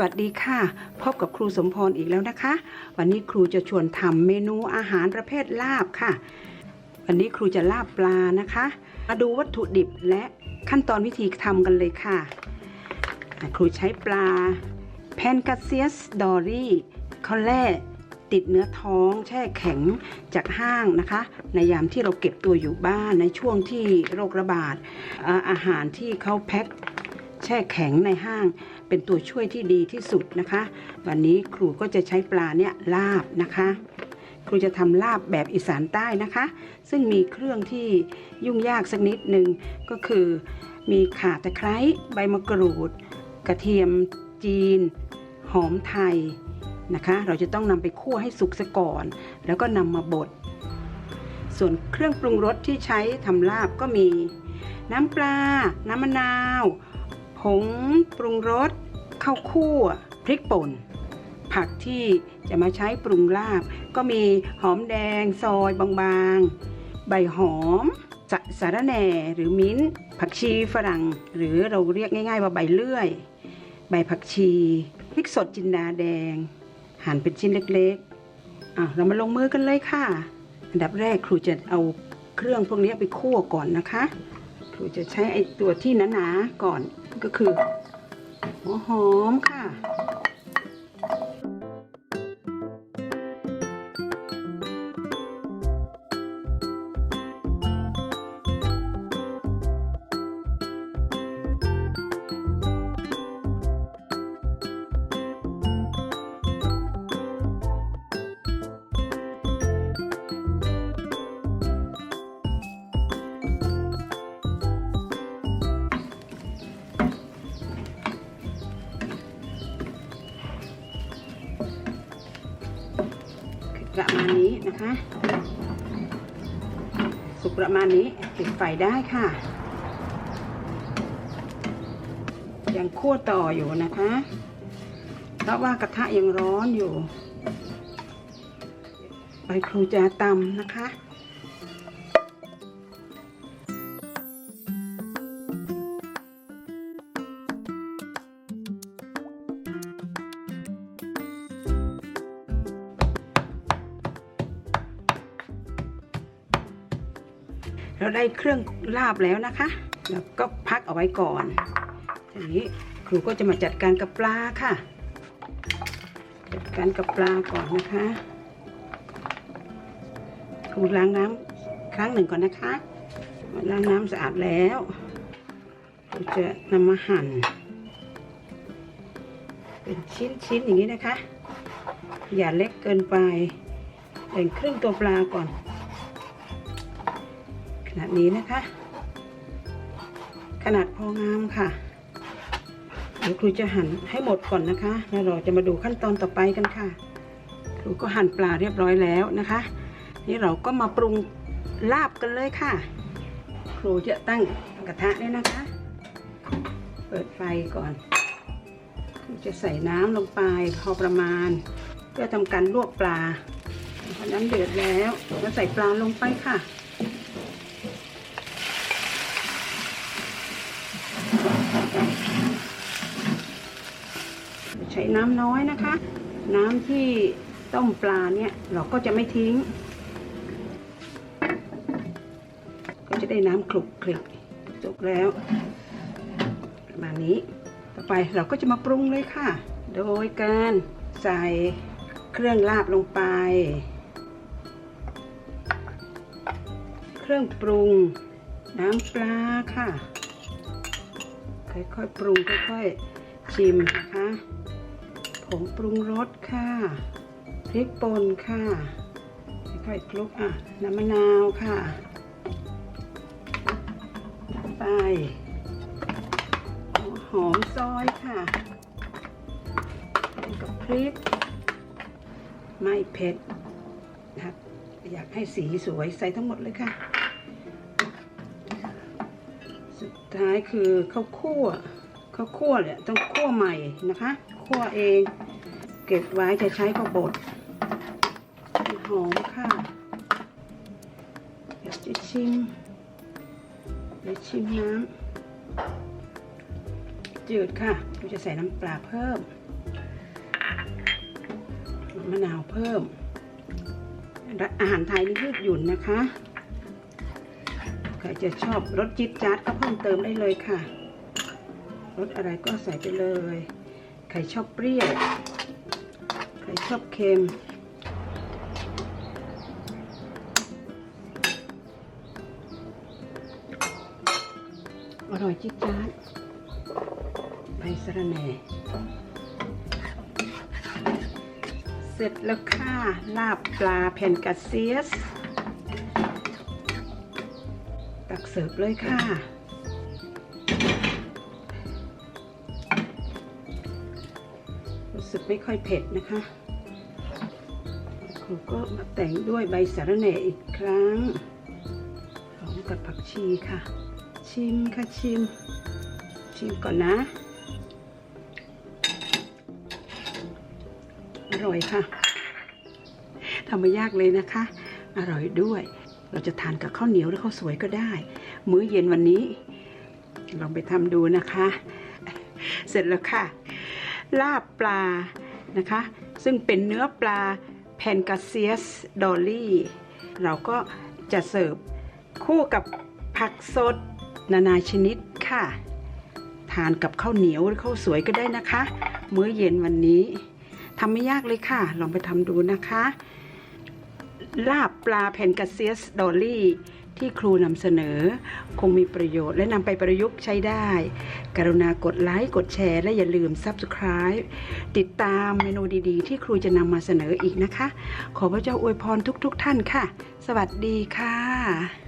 สวัสดีค่ะพบกับครูสมพรอีกแล้วนะคะ วันนี้ครูจะชวนทำเมนูอาหารประเภทลาบค่ะ วันนี้ครูจะลาบปลานะคะ มาดูวัตถุดิบและขั้นตอนวิธีทำกันเลยค่ะ ครูใช้ปลาแพนกาเซียสดอรี่เขาแล่ติดเนื้อท้องแช่แข็งจากห้างนะคะ ในยามที่เราเก็บตัวอยู่บ้านในช่วงที่โรคระบาดอาหารที่เขาแพ็ค แช่แข็งในห้าง เป็นตัวช่วยที่ดีที่สุดนะคะ วันนี้ครูก็จะใช้ปลาเนี่ยลาบนะคะ ครูจะทำลาบแบบอีสานใต้นะคะ ซึ่งมีเครื่องที่ยุ่งยากสักนิดหนึ่งก็คือ มีข่าตะไคร้ใบมะกรูด กระเทียมจีน หอมไทยนะคะ เราจะต้องนำไปคั่วให้สุกซะก่อน แล้วก็นำมาบดส่วนเครื่องปรุงรสที่ใช้ทำลาบก็มี น้ำปลา น้ำมะนาว ผงปรุงรสข้าวคั่วพริกป่น ผักที่จะมาใช้ปรุงลาบ ก็มีหอมแดงซอยบางๆ ใบหอมสะสาระแหน่หรือมิ้น ผักชีฝรั่ง หรือเราเรียกง่าย ๆ ว่าใบเลื่อย ใบผักชีพริกสดจินดาแดง หั่นเป็นชิ้นเล็กๆอะเรามาลงมือกันเลยค่ะ อันดับแรกครูจะเอาเครื่องพวกนี้ไปคั่วก่อนนะคะ ครูจะใช้ไอตัวที่หนาๆก่อน ก็คือหัวหอมค่ะ ประมาณนี้นะคะ สุกประมาณนี้ปิดไฟได้ค่ะ ยังคั่วต่ออยู่นะคะ เพราะว่ากระทะยังร้อนอยู่ใบครูจะตำนะคะ เราได้เครื่องลาบแล้วนะคะแล้วก็พักเอาไว้ก่อนทีนี้ครูก็จะมาจัดการกับปลาค่ะ จัดการกับปลาก่อนนะคะครูล้างน้ำครั้งหนึ่งก่อนนะคะล้างน้ำสะอาดแล้วครูจะนำมาหั่น เป็นชิ้นๆอย่างนี้นะคะ อย่าเล็กเกินไปแบ่งครึ่งตัวปลาก่อน นาดนี้นะคะ ขนาดพองามค่ะเดี๋ยวครูจะหั่นให้หมดก่อนนะคะ แล้วเราจะมาดูขั้นตอนต่อไปกันค่ะ ครูก็หั่นปลาเรียบร้อยแล้วนะคะ นี่เราก็มาปรุงลาบกันเลยค่ะ ครูจะตั้งกระทะเนี่ยนะคะ เปิดไฟก่อนครูจะใส่น้ำลงไปพอประมาณ เพื่อทำการลวกปลาพอน้ำเดือดแล้วก็ใส่ปลาลงไปค่ะ ช้น้ำน้อยนะคะ น้ำที่ต้มปลาเนี่ยเราก็จะไม่ทิ้ง ก็จะได้น้ำคลุกคลิกสุกแล้ว ประมาณนี้ ต่อไปเราก็จะมาปรุงเลยค่ะ โดยการใส่เครื่องลาบลงไป เครื่องปรุงน้ำปลาค่ะ ค่อยๆปรุงค่อยๆชิมนะคะ ผงปรุงรสค่ะ พริกป่นค่ะค่อยๆคลุกอะ น้ำมะนาวค่ะไปหัวหอมซอยค่ะกับพริก ไม่เผ็ดนะครับ อยากให้สีสวยใส่ทั้งหมดเลยค่ะ สุดท้ายคือข้าวคั่วข้าวคั่วเนี่ยต้องคั่วใหม่นะคะ คั่วเอง เก็บไว้จะใช้ข้าวบดหอมค่ะ เดี๋ยวจะชิม เดี๋ยวชิมน้ำจืดค่ะครูจะใส่น้ำปลาเพิ่ม มะนาวเพิ่ม อาหารไทยนี่ยืดหยุ่นนะคะใครจะชอบรสจิ๊ดจ๊าดก็เพิ่มเติมได้เลยค่ะรสอะไรก็ใส่ไปเลย ใครชอบเปรี้ยว ชอบเค็มอร่อยจิ๊ดจ๊าดใบสะระแหน่ เสร็จแล้วค่ะ ลาบปลาแผ่นกาเซียส ตักเสิร์ฟเลยค่ะ สึกไม่ค่อยเผ็ดนะคะครูก็มาแต่งด้วยใบสะระแหน่อีกครั้งพร้อมกับผักชีค่ะ ชิมค่ะชิม ชิมก่อนนะ อร่อยค่ะทำไม่ยากเลยนะคะ อร่อยด้วย เราจะทานกับข้าวเหนียวหรือข้าวสวยก็ได้ มื้อเย็นวันนี้ ลองไปทำดูนะคะ เสร็จแล้วค่ะ ลาบปลานะคะ ซึ่งเป็นเนื้อปลาแพนกาเซียสดอลลี่เราก็จะเสิร์ฟคู่กับผักสดนานาชนิดค่ะ ทานกับข้าวเหนียวหรือข้าวสวยก็ได้นะคะ มื้อเย็นวันนี้ทำไม่ยากเลยค่ะ ลองไปทำดูนะคะ ลาบปลาแผ่นกาเซียสดอลลี่ ที่ครูนำเสนอ คงมีประโยชน์และนำไปประยุกต์ใช้ได้ กรุณากดไลค์กดแชร์ และอย่าลืม Subscribe ติดตามเมนูดีๆ ที่ครูจะนำมาเสนออีกนะคะ ขอพระเจ้าอวยพรทุกๆทท่านค่ะ สวัสดีค่ะ